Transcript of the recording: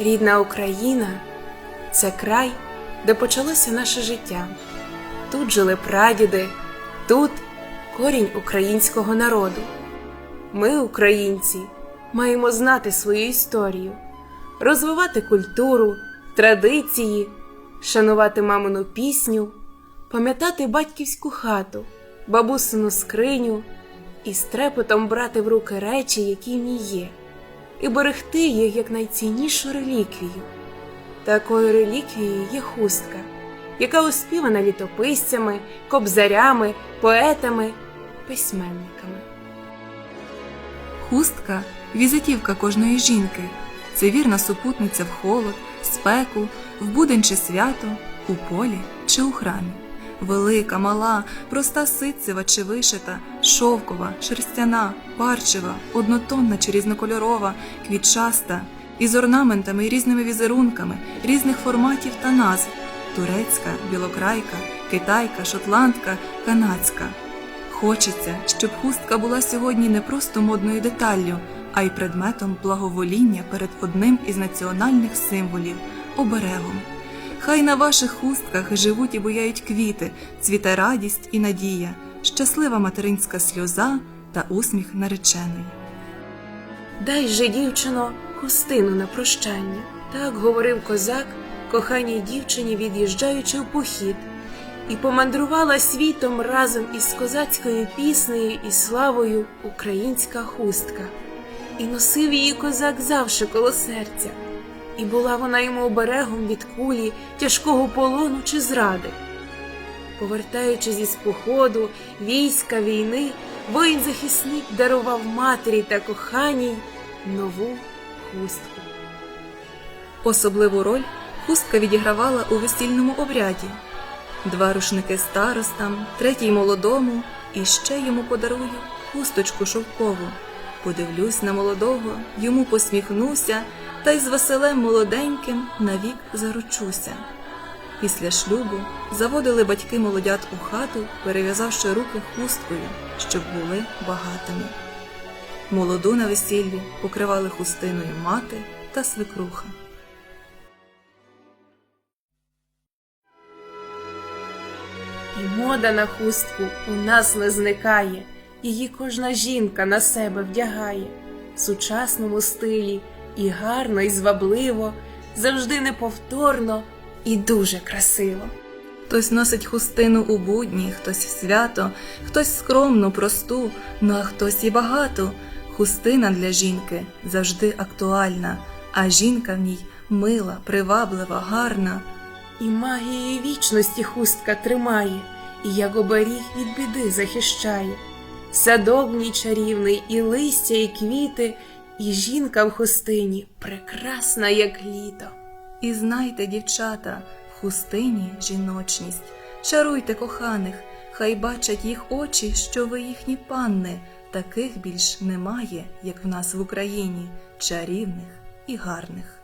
Рідна Україна це край, де почалося наше життя. Тут жили прадіди, тут корінь українського народу. Ми, українці, маємо знати свою історію, розвивати культуру, традиції, шанувати мамину пісню, пам'ятати батьківську хату, бабусину скриню і з трепетом брати в руки речі, які в ній є, і берегти їх як найціннішу реліквію. Такою реліквією є хустка, яка оспівана літописцями, кобзарями, поетами, письменниками. Хустка візитівка кожної жінки. Це вірна супутниця в холод, спеку, в будень чи свято, у полі чи у храмі. Велика, мала, проста ситцева чи вишита, шовкова, шерстяна, парчева, однотонна чи різнокольорова, квітчаста, із орнаментами і різними візерунками, різних форматів та назв турецька, білокрайка, китайка, шотландка, канадська. Хочеться, щоб хустка була сьогодні не просто модною деталлю, а й предметом благовоління перед одним із національних символів оберегом. Хай на ваших хустках живуть і буяють квіти, цвіте радість і надія, щаслива материнська сльоза та усміх нареченої. Дай же, дівчино, хустину на прощання. Так говорив козак, коханій дівчині, від'їжджаючи в похід, і помандрувала світом разом із козацькою піснею і славою українська хустка. І носив її козак завше коло серця, і була вона йому оберегом від кулі, тяжкого полону чи зради. Повертаючись із походу, війська, війни, воїн-захисник дарував матері та коханій нову хустку. Особливу роль хустка відігравала у весільному обряді. Два рушники старостам, третій молодому, і ще йому подарую хусточку шовкову. Подивлюсь на молодого, йому посміхнуся, та й з Василем молоденьким навік заручуся. Після шлюбу заводили батьки молодят у хату, перев'язавши руки хусткою, щоб були багатими. Молоду на весіллі покривали хустиною мати та свекруха. І мода на хустку у нас не зникає, її кожна жінка на себе вдягає в сучасному стилі і гарно, і звабливо, завжди неповторно і дуже красиво. Хтось носить хустину у будні, хтось в свято, хтось скромну, просту, ну а хтось і багато. Хустина для жінки завжди актуальна, а жінка в ній мила, приваблива, гарна. І магією вічності хустка тримає, і як оберіг від біди захищає. Садок в ній чарівний, і листя, і квіти, і жінка в хустині прекрасна, як літо. І знайте, дівчата, в хустині жіночність. Чаруйте коханих, хай бачать їх очі, що ви їхні панни. Таких більш немає, як в нас в Україні, чарівних і гарних.